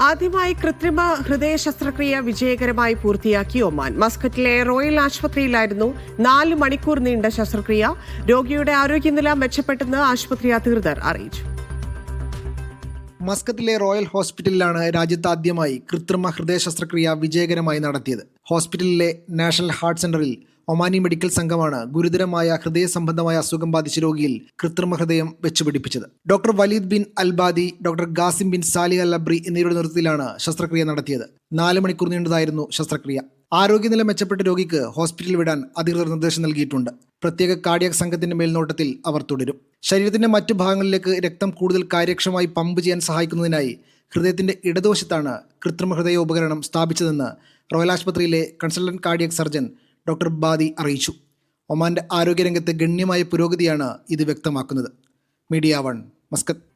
ആദ്യമായി കൃത്രിമ ഹൃദയ ശസ്ത്രക്രിയ വിജയകരമായി പൂർത്തിയാക്കി ഒമാൻ. മസ്കറ്റിലെ റോയൽ ആശുപത്രിയിലായിരുന്നു നാല് മണിക്കൂർ നീണ്ട ശസ്ത്രക്രിയ. രോഗിയുടെ ആരോഗ്യനില മെച്ചപ്പെട്ടെന്ന് ആശുപത്രി അധികൃതർ അറിയിച്ചു. മസ്കത്തിലെ റോയൽ ഹോസ്പിറ്റലിലാണ് രാജ്യത്ത് ആദ്യമായി കൃത്രിമ ഹൃദയ ശസ്ത്രക്രിയ വിജയകരമായി നടത്തിയത്. ഹോസ്പിറ്റലിലെ നാഷണൽ ഹാർട്ട് സെന്ററിൽ ഒമാനി മെഡിക്കൽ സംഘമാണ് ഗുരുതരമായ ഹൃദയ സംബന്ധമായ അസുഖം ബാധിച്ച രോഗിയിൽ കൃത്രിമ ഹൃദയം വെച്ചുപിടിപ്പിച്ചത്. Doctor Waleed bin Albadi doctor Ghasim bin Sali al Abri എന്നിവരുടെ നേതൃത്വത്തിലാണ് ശസ്ത്രക്രിയ നടത്തിയത്. നാല് മണിക്കൂർ നീണ്ടതായിരുന്നു ശസ്ത്രക്രിയ. ആരോഗ്യനില മെച്ചപ്പെട്ട രോഗിക്ക് ഹോസ്പിറ്റലിൽ വിടാൻ അധികൃതർ നിർദ്ദേശം നൽകിയിട്ടുണ്ട്. പ്രത്യേക കാർഡിയാക് സംഘത്തിന്റെ മേൽനോട്ടത്തിൽ അവർ തുടരും. ശരീരത്തിന്റെ മറ്റു ഭാഗങ്ങളിലേക്ക് രക്തം കൂടുതൽ കാര്യക്ഷമമായി പമ്പ് ചെയ്യാൻ സഹായിക്കുന്നതിനായി ഹൃദയത്തിന്റെ ഇടതുവശത്താണ് കൃത്രിമ ഹൃദയ ഉപകരണം സ്ഥാപിച്ചതെന്ന് റോയൽ ആശുപത്രിയിലെ consultant cardiac surgeon doctor Badi അറിയിച്ചു. ഒമാന്റെ ആരോഗ്യരംഗത്തെ ഗണ്യമായ പുരോഗതിയാണ് ഇത് വ്യക്തമാക്കുന്നത്. Media one Muscat.